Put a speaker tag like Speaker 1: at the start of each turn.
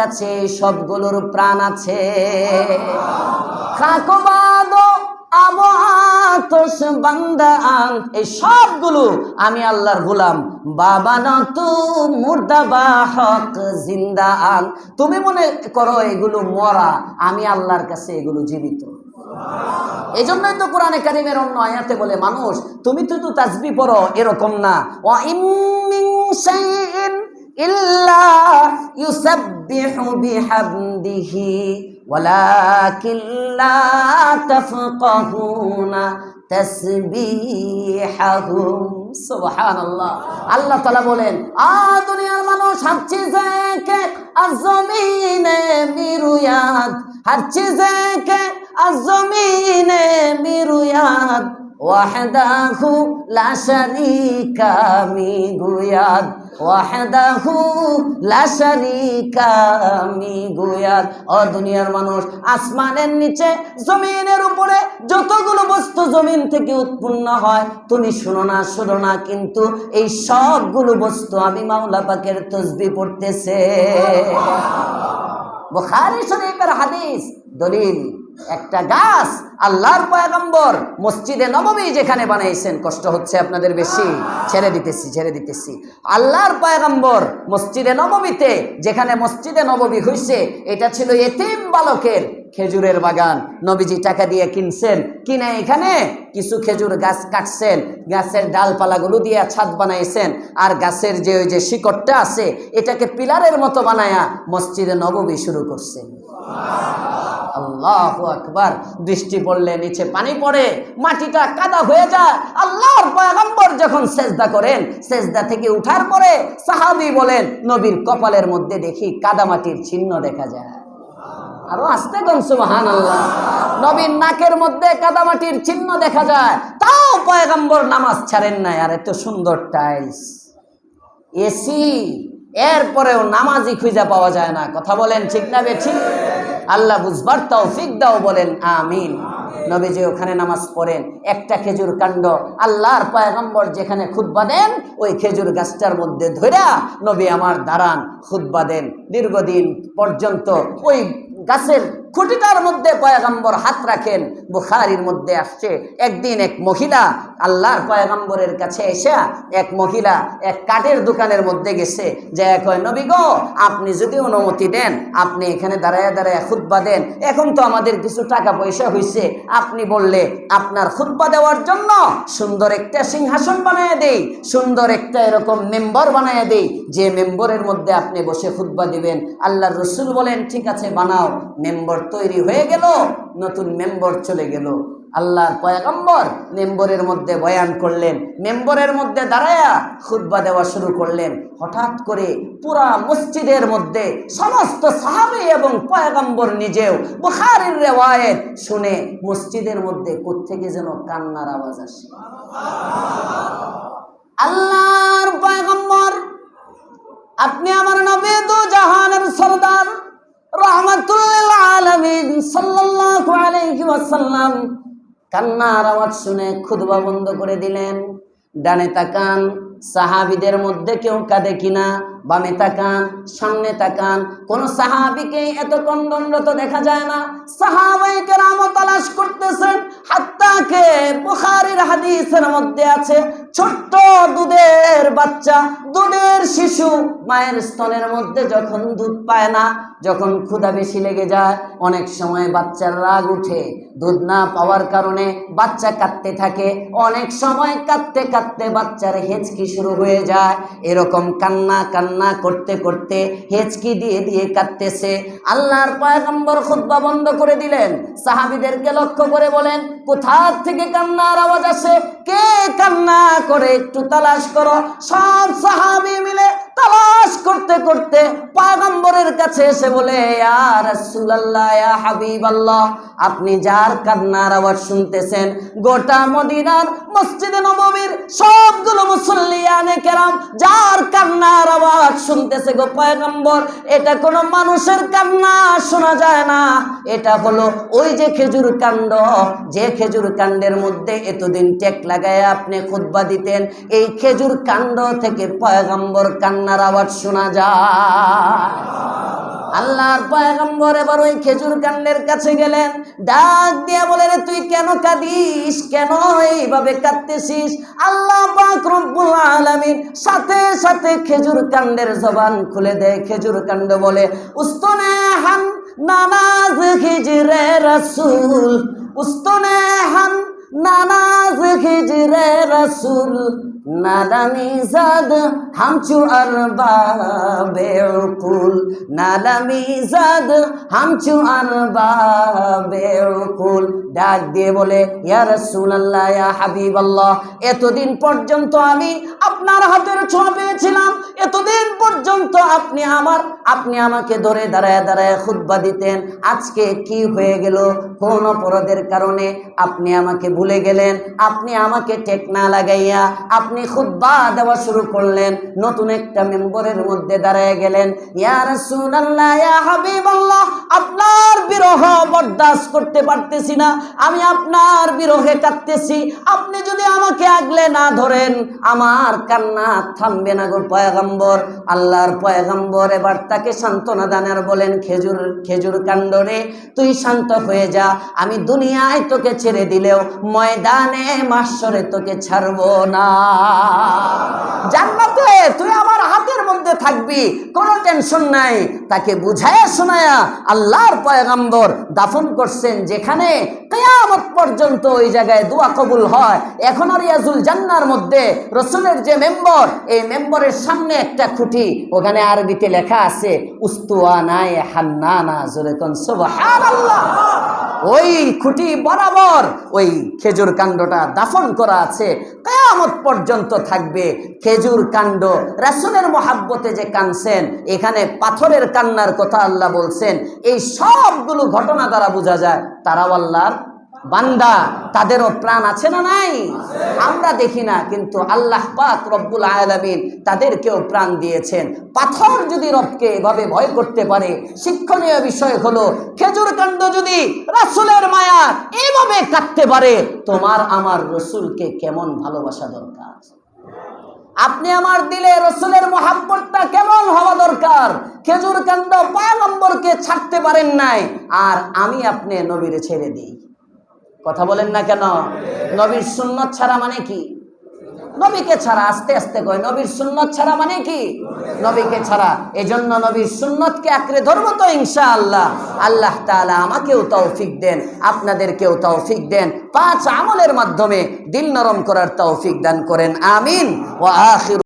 Speaker 1: কাছে সবগুলোর প্রাণ আছে। সবগুলো আমি আল্লাহর গোলাম। বাবা না তু মুর্দাবা হক, জিন্দা আন। তুমি মনে করো এগুলো মরা, আমি আল্লাহর কাছে এগুলো জীবিত। এই জন্যই তো কোরআনে কারিমের অন্য আয়াতে বলে, মানুষ, তুমি তো তাজবি পড়ো, এরকম না। শাইইন ইল্লা ইউসাব্বিহু বিহামদিহি ওয়ালাকিন লা তাফকাহুনা তাসবিহাহুম সুবহানাল্লাহ আল্লাহ তাআলা বলেন আ দুনিয়ার মানুষ হর চিজে কে আজমিনে মিরুয়াদ হর চিজে কে আজমিনে মিরুয়াদ وحده لا شريك মিগুয়াদ দুনিয়ার মানুষ, আসমানের নিচে, জমিনের উপরে যতগুলো বস্তু জমিন থেকে উৎপন্ন হয়, তুমি শুনো না শুনো না, কিন্তু এই সবগুলো বস্তু আমি মাওলা পাকের তসবি পড়তেছে। বোখারি শরীফের হাদিস, দলিল একটা গাছ, আল্লাহর পয়গম্বর, মসজিদে নবমী যেখানে বানাইছেন, কষ্ট হচ্ছে আপনাদের বেশি। ছেড়ে দিতেছি ছেড়ে দিতেছি। আল্লাহর পয়গম্বর মসজিদে নবমীতে যেখানে মসজিদে নবমী হইছে, এটা ছিল এতিম বালকের খেজুরের বাগান। নবীজি টাকা দিয়ে কিনছেন, কিনে এখানে কিছু খেজুর গাছ কাটছেন, গাছের ডালপালাগুলো দিয়ে ছাদ বানাইছেন, আর গাছের যে ওই যে শিকড়টা আছে, এটাকে পিলারের মতো বানায়া মসজিদে নবমী শুরু করছেন আল্লাহ আকবার। বৃষ্টি পড়লে নিচে পানি পড়ে, মাটিটা কাদা হয়ে যায়। আল্লাহর পয়গম্বর যখন সেজদা করেন, সেজদা থেকে উঠার পরে সাহাবি বলেন, নবীর কপালের মধ্যে দেখি কাদা মাটির চিহ্ন দেখা যায়। আরও আসতে গন সুবহান আল্লাহ নবীর নাকের মধ্যে কাদামাটির চিহ্ন দেখা যায়। তাও পয়গম্বর নামাজ ছাড়েন নাই। আর এত সুন্দর টাইলস এসি এরপরেও নামাজই খুঁজে পাওয়া যায় না। কথা বলেন ঠিক না বে ঠিক আল্লাহ বুঝবার তৌফিক দাও বলেন, আমিন। নবীজি ওখানে নামাজ পড়েন। একটা খেজুর কাণ্ড আল্লাহর পয়গম্বর যেখানে খুতবা দেন, ওই খেজুর গাছটার মধ্যে ধইরা নবী আমার দাঁড়ান খুতবা দেন। দীর্ঘদিন পর্যন্ত ওই গাছের খুঁটিটার মধ্যে পয়গম্বর হাত রাখেন। বুখারির মধ্যে আসছে, একদিন এক মহিলা আল্লাহর পয়গম্বরের কাছে এসে এক মহিলা এক কাঠের দোকানের মধ্যে গেছে যে কয়, নবী গো, আপনি যদি অনুমতি দেন, আপনি এখানে দাঁড়ায় দাঁড়ায় খুতবা দেন। এখন তো আমাদের কিছু টাকা পয়সা হয়েছে আপনি বললে, আপনার খুতবা দেওয়ার জন্য সুন্দর একটা সিংহাসন বানায় দেই, সুন্দর একটা এরকম মেম্বার বানায় দেই। যে মেম্বরের মধ্যে আপনি বসে খুতবা দিবেন, আল্লাহর রসুল বলেন, ঠিক আছে, বানাও। মেম্বর তৈরি হয়ে গেল, নতুন মেম্বর চলে গেল। আল্লাহর পয়গম্বর মেম্বরের মধ্যে বয়ান করলেন, মেম্বরের মধ্যে দাঁড়ায়া খুতবা দেওয়া শুরু করলেন। হঠাৎ করে পুরা মসজিদের মধ্যে সমস্ত সাহাবি এবং পয়গম্বর নিজেও বুখারির রেওয়ায়েত শুনে মসজিদের মধ্যে কোত্থেকে যেন কান্নার আওয়াজ আসে। আল্লাহর পয়গম্বর, আপনি আমার নবী দু জাহানের সরদার রহমাতুল্লিল আলামিন সাল্লাল্লাহু আলাইহি ওয়াসাল্লাম কান্নার আওয়াজ শুনে খুদবা বন্ধ করে দিলেন। ডানে তাকান সাহাবিদের মধ্যে কেউ কাঁদে কিনা বামে তাকান, সামনে তাকান। কোন সাহাবিকে এত কন্দনরত দেখা যায় না। সাহাবাই কেরাম তালাশ করতেছেন হাত্তাকে বুখারীর হাদিসের মধ্যে আছে, ছোট্ট দুধের বাচ্চা, দুধের শিশু মায়ের স্তনের মধ্যে যখন দুধ পায় না, যখন ক্ষুধা বেশি লেগে যায়, অনেক সময় বাচ্চার রাগ উঠে। দুধ না পাওয়ার কারণে বাচ্চা কাঁদতে থাকে, অনেক সময় কাঁদতে কাঁদতে বাচ্চার হেঁচকি শুরু হয়ে যায়। এরকম কান্না কান্না করতে করতে হেঁচকি দিয়ে দিয়ে কাঁদতেছে। আল্লাহর পয়গম্বর খুদ্া বন্ধ করে দিলেন। সাহাবিদেরকে লক্ষ্য করে বলেন, কোথার থেকে কান্নার আওয়াজ আসে? কে কান্না করে? একটু তালাশ করো। সব সাহাবি মিলে তালাশ করতে করতে পয়গম্বরের কাছে এসে বলে হাবিবাল্লাহ, আপনি যার কান্নার আওয়াজ শুনতেছেন, গোটা মদিনার মসজিদে নববীর সবগুলো মুসল্লিয়ানে কেরাম, যার কান্নার আওয়াজ শুনতেছে গো পয়গম্বর, এটা কোনো মানুষের কান্না শোনা যায় না। এটা হলো ওই যে খেজুর কাণ্ড, যে খেজুর কাণ্ডের মধ্যে এতদিন টেক লাগায় আপনি খুতবা দিতেন, এই খেজুর কাণ্ড থেকে পয়গম্বর কান্নার আওয়াজ শোনা যায় আল্লাহর পয়গম্বর এবার ওই খেজুর কাণ্ডের কাছে গেলেন। ডাক দিয়া রে, তুই কেন কাঁদিস? কেন এইভাবে কাঁদতেছিস? আল্লাহ পাক রব্বুল আলামিন সাথে সাথে খেজুর কাণ্ডের জবান খুলে দেয়। খেজুর কাণ্ড বলে, উস্তনে হান নানাজ খিজরে রাসূল, উস্তনে হান নানাজ খিজরে রাসূল, নাদামি জাদ, হামচু আরবাবে উকুল নাদামি জাদ, হামচু আরবাবে উকুল ডাক দিয়ে বলে, ইয়া রাসূলুল্লাহ, ইয়া হাবিবাল্লাহ, এতদিন পর্যন্ত আমি আপনার হাতের ছোঁয়া পেয়েছিলাম আপনি আমার, আপনি আমাকে ধরে দাঁড়ায় দাঁড়ায় খুতবা দিতেন। আজকে কি হয়ে গেল? কোন অপরাধের কারণে আপনি আমাকে ভুলে গেলেন? আপনি আমাকে টেক না লাগাইয়া আপনি খুতবা দেওয়া শুরু করলেন। নতুন একটা মেম্বরের মধ্যে দাঁড়ায় গেলেন। ইয়া রাসূলুল্লাহ, ইয়া হাবিবাল্লাহ, আপনার বিরহ বরদাস্ত করতে পারতেছি না। আমি আপনার বিরহে কাঁদতেছি। আপনি যদি আমাকে আগলে না ধরেন, আমার কান্না থামবে না গো পয়গম্বর। আল্লাহর পয়গম্বর এবার তাকে সান্ত্বনা দানের বলেন, খেজুর খেজুর কাণ্ডরে তুই শান্ত হয়ে যা। আমি দুনিয়ায় তোকে ছেড়ে দিলেও ময়দানে মাসরে তোকে ছাড়ব না। জান্নাতে তুই আমার হাতের মধ্যে থাকবি। কোনো টেনশন নাই, তাকে বুঝায়া শোনায়া আল্লাহর পয়গম্বর দাফন করছেন, যেখানে কেয়ামত পর্যন্ত ওই জায়গায় দোয়া কবুল হয়। এখন আর ইয়াজুল জান্নার মধ্যে রসুলের যে মেম্বর, এই মেম্বরের সামনে একটা খুঁটি, ওখানে আরবিতে লেখা আছে উস্তুয়ানায় হান্নানা, জোরে সুবহানাল্লাহ। ওই খুঁটি বরাবর ওই খেজুর কাণ্ডটা দাফন করা আছে, কেয়ামত পর্যন্ত থাকবে। খেজুর কাণ্ড, রাসুলের মহাব্বতে যে কানছেন এখানে পাথরের কান্নার কথা আল্লাহ বলছেন, এই সবগুলো ঘটনা দ্বারা বোঝা যায়, তারাও আল্লাহর বান্দা। তাদেরও প্রাণ আছে না নাই? আমরা দেখি না, কিন্তু আল্লাহ পাক রব্বুল আলামিন তাদেরকেও প্রাণ দিয়েছেন। পাথর যদি রবকে এভাবে ভয় করতে পারে, শিক্ষণীয় বিষয় হলো, খেজুর কাণ্ড যদি রাসুলের মায়া এইভাবে কাটতে পারে, তোমার আমার রসুলকে কেমন ভালোবাসা দরকার? আপনি আমার দিলে রসুলের মহাব্বতটা কেমন হওয়া দরকার? খেজুর কাণ্ড পায়গম্বরকে ছাড়তে পারেন নাই, আর আমি আপনি নবীর ছেড়ে দিই। কথা বলেন না কেন? নবীর সুন্নত ছাড়া মানে কি? নবীকে ছাড়া আস্তে আস্তে কয়, নবীর সুন্নত ছাড়া মানে কি? নবীকে ছাড়া। এজন্য নবীর সুন্নতকে আঁকড়ে ধরবো তো ইনশা আল্লাহ আল্লাহ তাআলা আমাকেও তৌফিক দেন, আপনাদেরকেও তৌফিক দেন। পাঁচ আমলের মাধ্যমে দিল নরম করার তৌফিক দান করেন, আমিন। ও আখির